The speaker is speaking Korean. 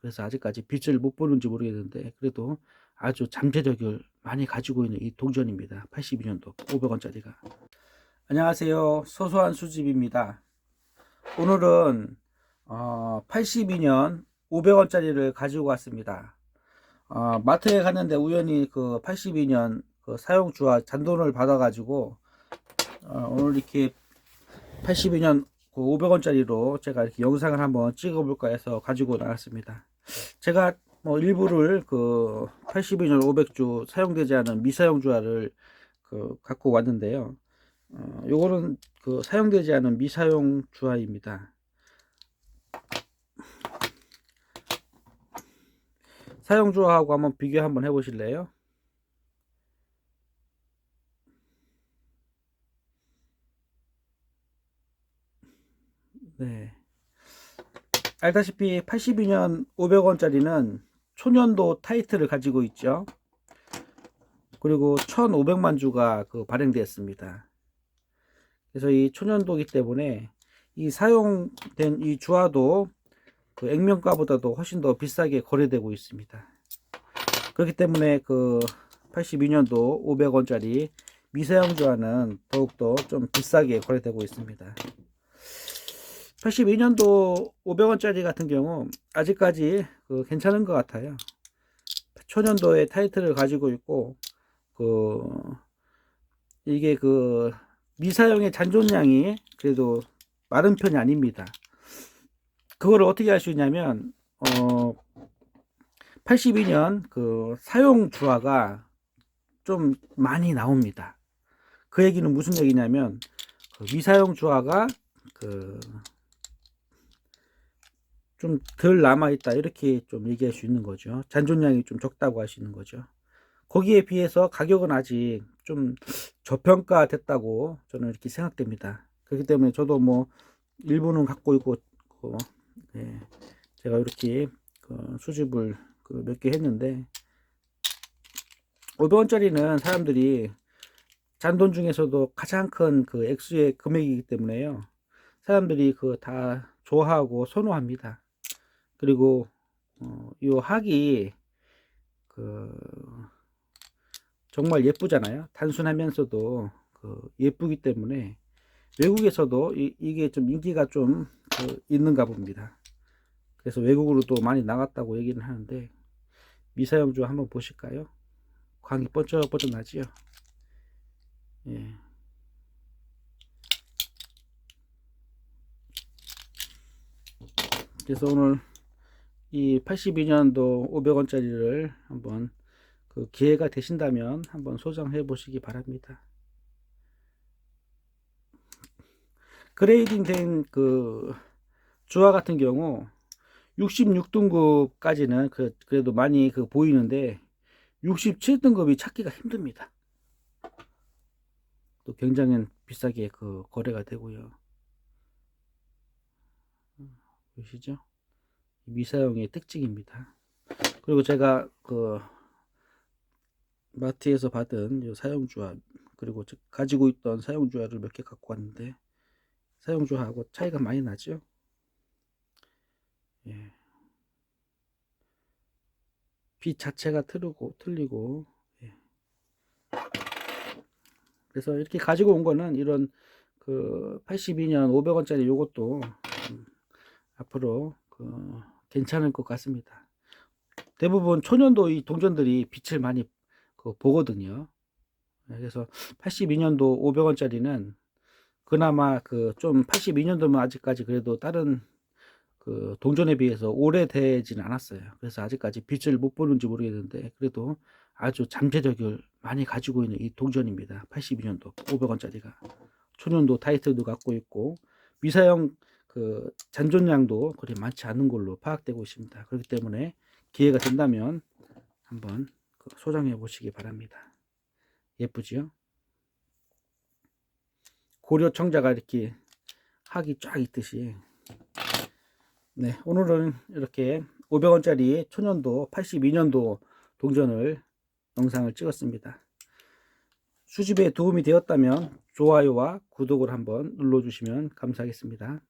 그래서 아직까지 빛을 못 보는지 모르겠는데 그래도 아주 잠재력을 많이 가지고 있는 이 동전입니다. 82년도 500원짜리가. 안녕하세요. 소소한 수집입니다. 오늘은 어, 82년 500원짜리를 가지고 왔습니다. 어, 마트에 갔는데 우연히 그 82년 그 사용주와 잔돈을 받아가지고 어, 오늘 이렇게 82년 그 500원짜리로 제가 이렇게 영상을 한번 찍어볼까 해서 가지고 나왔습니다. 제가 뭐 일부를 그 82년 500주 사용되지 않은 미사용 주화를 그 갖고 왔는데요. 어, 요거는 그 사용되지 않은 미사용 주화입니다. 사용 주화하고 한번 비교 한번 해보실래요? 네. 알다시피 82년 500원짜리는 초년도 타이틀을 가지고 있죠. 그리고 1500만 주가 그 발행되었습니다. 그래서 이 초년도이기 때문에 이 사용된 이 주화도 그 액면가보다도 훨씬 더 비싸게 거래되고 있습니다. 그렇기 때문에 그 82년도 500원짜리 미사용 주화는 더욱더 좀 비싸게 거래되고 있습니다. 82년도 500원짜리 같은 경우 아직까지 그 괜찮은 것 같아요. 초년도의 타이틀을 가지고 있고 그 이게 그 미사용의 잔존량이 그래도 마른 편이 아닙니다. 그거를 어떻게 할 수 있냐면 어 82년 그 사용 주화가 좀 많이 나옵니다. 그 얘기는 무슨 얘기냐면 그 미사용 주화가 그 좀 덜 남아있다. 이렇게 좀 얘기할 수 있는 거죠. 잔존량이 좀 적다고 있는 거죠. 거기에 비해서 가격은 아직 좀 저평가 됐다고 저는 이렇게 생각됩니다. 그렇기 때문에 저도 뭐 일부는 갖고 있고 그, 예, 제가 이렇게 그 수집을 그 몇 개 했는데 500원짜리는 사람들이 잔돈 중에서도 가장 큰 그 액수의 금액이기 때문에요. 사람들이 그 다 좋아하고 선호합니다 그리고 어, 이 학이 그 정말 예쁘잖아요. 단순하면서도 그 예쁘기 때문에 외국에서도 이, 게좀 인기가 좀 그 있는가 봅니다. 그래서 외국으로 도 많이 나갔다고 얘기를 하는데 미사용주 한번 보실까요? 광이 번쩍번쩍 나지요. 예. 그래서 오늘 이 82년도 500원짜리를 한번 그 기회가 되신다면 한번 소장해 보시기 바랍니다. 그레이딩 된 그 주화 같은 경우 66등급까지는 그 그래도 많이 그 보이는데 67등급이 찾기가 힘듭니다. 또 굉장히 비싸게 그 거래가 되고요. 음, 보시죠? 미사용의 특징입니다. 그리고 제가 그 마트에서 받은 사용주화 그리고 가지고 있던 사용주화를 몇 개 갖고 왔는데 사용주화하고 차이가 많이 나죠. 예. 빛 자체가 틀리고 틀리고 예. 그래서 이렇게 가지고 온 거는 이런 그 82년 500원짜리 요것도 음, 앞으로 그 괜찮을 것 같습니다. 대부분 초년도 이 동전들이 빛을 많이 그 보거든요. 그래서 82년도 500원짜리는 그나마 그 좀 82년도면 아직까지 그래도 다른 그 동전에 비해서 오래되진 않았어요. 그래서 아직까지 빛을 못 보는지 모르겠는데 그래도 아주 잠재력을 많이 가지고 있는 이 동전입니다. 82년도 500원짜리가 초년도 타이틀도 갖고 있고 미사용 그 잔존량도 그리 많지 않은 걸로 파악되고 있습니다. 그렇기 때문에 기회가 된다면 한번 그 소장해 보시기 바랍니다. 예쁘지요? 고려 청자가 이렇게 학이 쫙 있듯이 네 오늘은 이렇게 500원짜리 초년도 82년도 동전을 영상을 찍었습니다. 수집에 도움이 되었다면 좋아요와 구독을 한번 눌러주시면 감사하겠습니다.